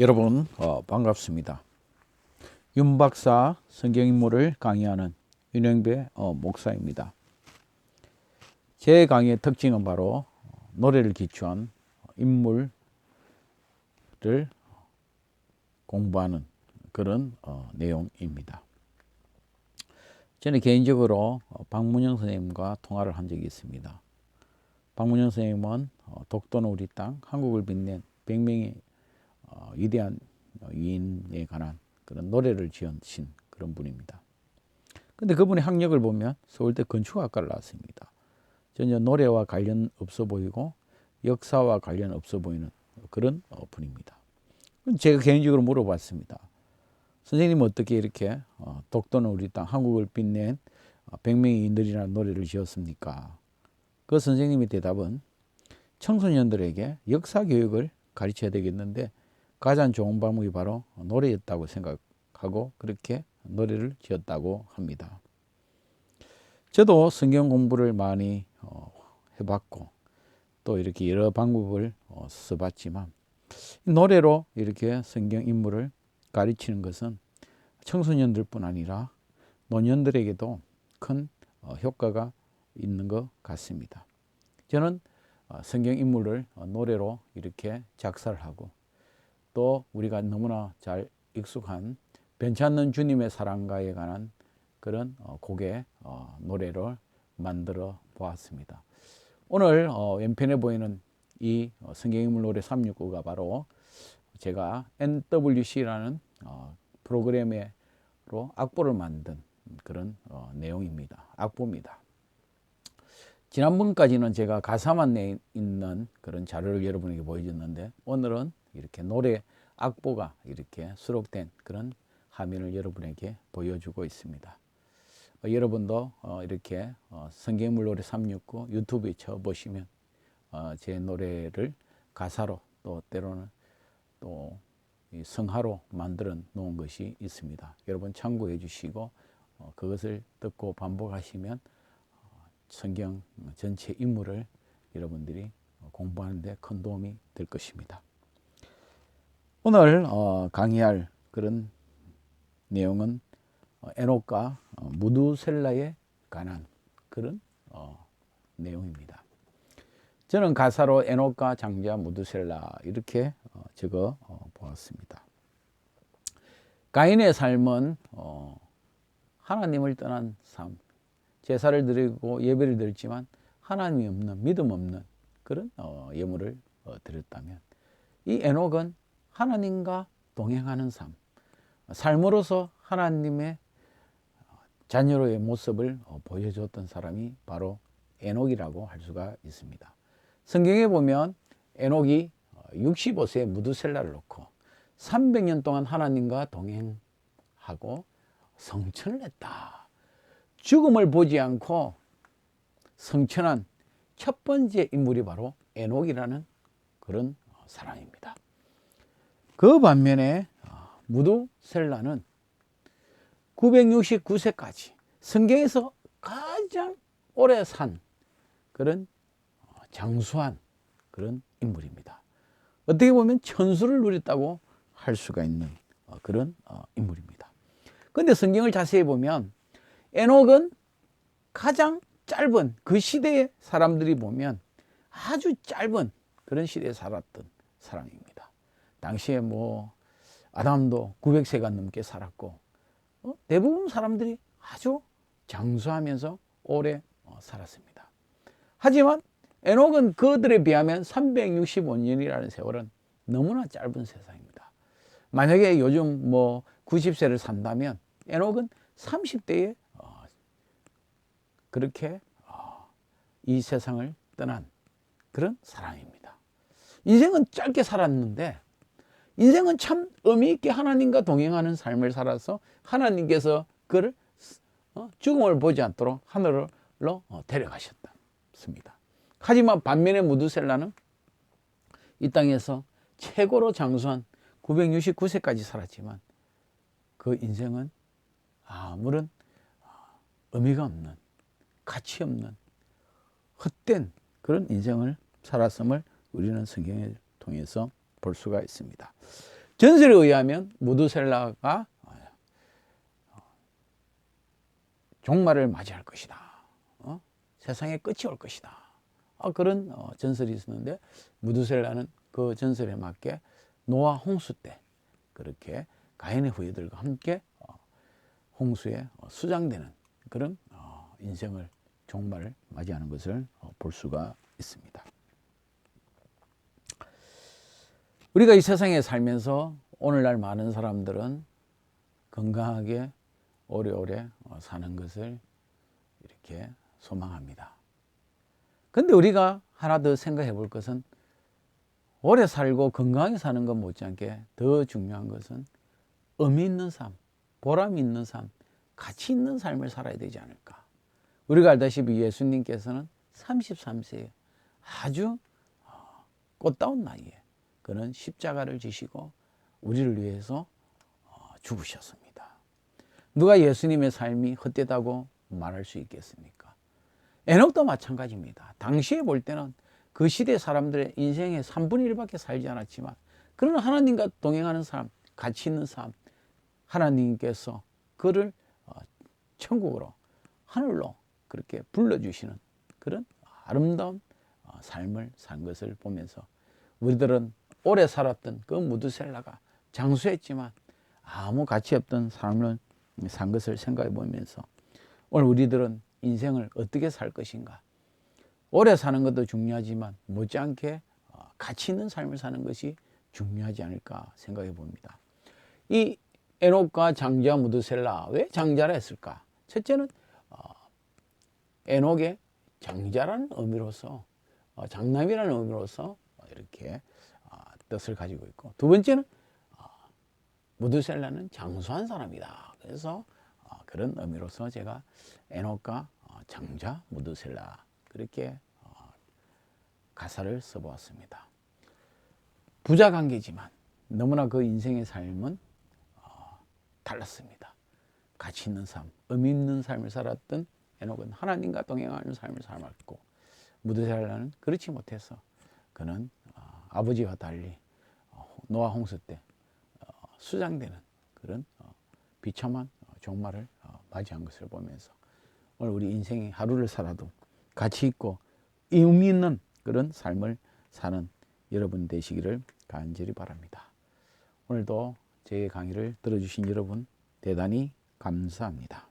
여러분 어, 반갑습니다. 윤 박사 성경인물을 강의하는 윤영배 어, 목사입니다. 제 강의의 특징은 바로 노래를 기초한 인물을 공부하는 그런 어, 내용입니다. 저는 개인적으로 어, 박문영 선생님과 통화를 한 적이 있습니다. 박문영 선생님은 어, 독도는 우리 땅, 한국을 빛낸 100명의 어, 위대한 위인에 관한 그런 노래를 지으신 그런 분입니다. 근데 그분의 학력을 보면 서울대 건축학과를 나왔습니다. 전혀 노래와 관련 없어 보이고 역사와 관련 없어 보이는 그런 어, 분입니다. 제가 개인적으로 물어봤습니다. 선생님 어떻게 이렇게 어, 독도는 우리 땅 한국을 빛낸 어, 백명의 인들이라는 노래를 지었습니까? 그 선생님의 대답은 청소년들에게 역사 교육을 가르쳐야 되겠는데 가장 좋은 방법이 바로 노래였다고 생각하고 그렇게 노래를 지었다고 합니다. 저도 성경 공부를 많이 어, 해봤고 또 이렇게 여러 방법을 어, 써봤지만 노래로 이렇게 성경 인물을 가르치는 것은 청소년들뿐 아니라 노년들에게도 큰 어, 효과가 있는 것 같습니다. 저는 어, 성경 인물을 어, 노래로 이렇게 작사를 하고 또 우리가 너무나 잘 익숙한 괜찮는 주님의 사랑가에 관한 그런 곡의 노래를 만들어 보았습니다. 오늘 왼편에 보이는 이 성경인물 노래 369가 바로 제가 NWC라는 프로그램으로 악보를 만든 그런 내용입니다. 악보입니다. 지난번까지는 제가 가사만 내 있는 그런 자료를 여러분에게 보여줬는데 오늘은 이렇게 노래 악보가 이렇게 수록된 그런 화면을 여러분에게 보여주고 있습니다. 어, 여러분도 어, 이렇게 어, 성경물 노래 369 유튜브에 쳐보시면 어, 제 노래를 가사로 또 때로는 또 성하로 만들어 놓은 것이 있습니다. 여러분 참고해 주시고 어, 그것을 듣고 반복하시면 어, 성경 전체 인물을 여러분들이 공부하는 데 큰 도움이 될 것입니다. 오늘 어, 강의할 그런 내용은 어, 에녹과 어, 무두셀라에 관한 그런 어, 내용입니다. 저는 가사로 에녹과 장자 무두셀라 이렇게 어, 적어 어, 보았습니다. 가인의 삶은 어, 하나님을 떠난 삶, 제사를 드리고 예배를 드렸지만 하나님이 없는 믿음 없는 그런 어, 예물을 어, 드렸다면 이 에녹은 하나님과 동행하는 삶, 삶으로서 하나님의 자녀로의 모습을 어, 보여줬던 사람이 바로 에녹이라고 할 수가 있습니다. 성경에 보면 에녹이 65세에 어, 무드셀라를 놓고 300년 동안 하나님과 동행하고 성천을 했다. 죽음을 보지 않고 성천한 첫 번째 인물이 바로 에녹이라는 그런 사람입니다. 그 반면에 어, 무두셀라는 969세까지 성경에서 가장 오래 산 그런 어, 장수한 그런 인물입니다. 어떻게 보면 천수를 누렸다고 할 수가 있는 어, 그런 인물입니다. 그런데 성경을 자세히 보면 에녹은 가장 짧은 그 시대의 사람들이 보면 아주 짧은 그런 시대에 살았던 사람입니다. 당시에 뭐 아담도 900세가 넘게 살았고 어? 대부분 사람들이 아주 장수하면서 오래 어, 살았습니다. 하지만 에녹은 그들에 비하면 365년이라는 세월은 너무나 짧은 세상입니다. 만약에 요즘 뭐 90세를 산다면 에녹은 30대에 어, 그렇게 어, 이 세상을 떠난 그런 사람입니다. 인생은 짧게 살았는데 인생은 참 의미 있게 하나님과 동행하는 삶을 살아서 하나님께서 그를 어, 죽음을 보지 않도록 하늘로 어, 데려가셨습니다. 하지만 반면에 무두셀라는 이 땅에서 최고로 장수한 969세까지 살았지만 그 인생은 아무런 어, 의미가 없는 가치 없는 헛된 그런 인생을 살았음을 우리는 성경을 통해서 볼 수가 있습니다. 전설에 의하면 무두셀라가 어, 종말을 맞이할 것이다. 어? 세상의 끝이 올 것이다. 아, 그런 어, 전설이 있었는데 무두셀라는 그 전설에 맞게 노아 홍수 때 그렇게 가인의 후예들과 함께 어, 홍수에 어, 수장되는 그런 어, 인생을 종말을 맞이하는 것을 어, 볼 수가 있습니다. 우리가 이 세상에 살면서 오늘날 많은 사람들은 건강하게 오래오래 어, 사는 것을 이렇게 소망합니다. 근데 우리가 하나 더 생각해 볼 것은 오래 살고 건강하게 사는 것 못지않게 더 중요한 것은 의미 있는 삶, 보람 있는 삶, 가치 있는 삶을 살아야 되지 않을까. 우리가 알다시피 예수님께서는 33세에 아주 어, 꽃다운 나이에 그는 십자가를 지시고 우리를 위해서 어, 죽으셨습니다. 누가 예수님의 삶이 헛되다고 말할 수 있겠습니까? 에녹도 마찬가지입니다. 당시에 볼 때는 그 시대 사람들의 인생의 3분의 1밖에 살지 않았지만 그런 하나님과 동행하는 삶, 가치 있는 삶, 하나님께서 그를 어, 천국으로 하늘로 그렇게 불러주시는 그런 아름다운 어, 삶을 산 것을 보면서 우리들은 오래 살았던 그 무드셀라가 장수했지만 아무 가치 없던 삶을 산 것을 생각해 보면서 오늘 우리들은 인생을 어떻게 살 것인가 오래 사는 것도 중요하지만 못지않게 어, 가치 있는 삶을 사는 것이 중요하지 않을까 생각해 봅니다. 이 에녹과 장자 무드셀라 왜 장자라 했을까? 첫째는 어, 에녹의 장자라는 의미로서 어, 장남이라는 의미로서 이렇게 뜻을 가지고 있고 두 번째는 무드셀라는 장수한 사람이다. 그래서 그런 의미로서 제가 에녹과 장자 무드셀라 그렇게 가사를 써보았습니다. 부자 관계지만 너무나 그 인생의 삶은 달랐습니다. 가치 있는 삶, 의미 있는 삶을 살았던 에녹은 하나님과 동행하는 삶을 살았고 무드셀라는 그렇지 못해서 그는 아버지와 달리 노아 홍수 때 수장되는 그런 비참한 종말을 맞이한 것을 보면서 오늘 우리 인생의 하루를 살아도 가치 있고 의미 있는 그런 삶을 사는 여러분 되시기를 간절히 바랍니다. 오늘도 제 강의를 들어주신 여러분 대단히 감사합니다.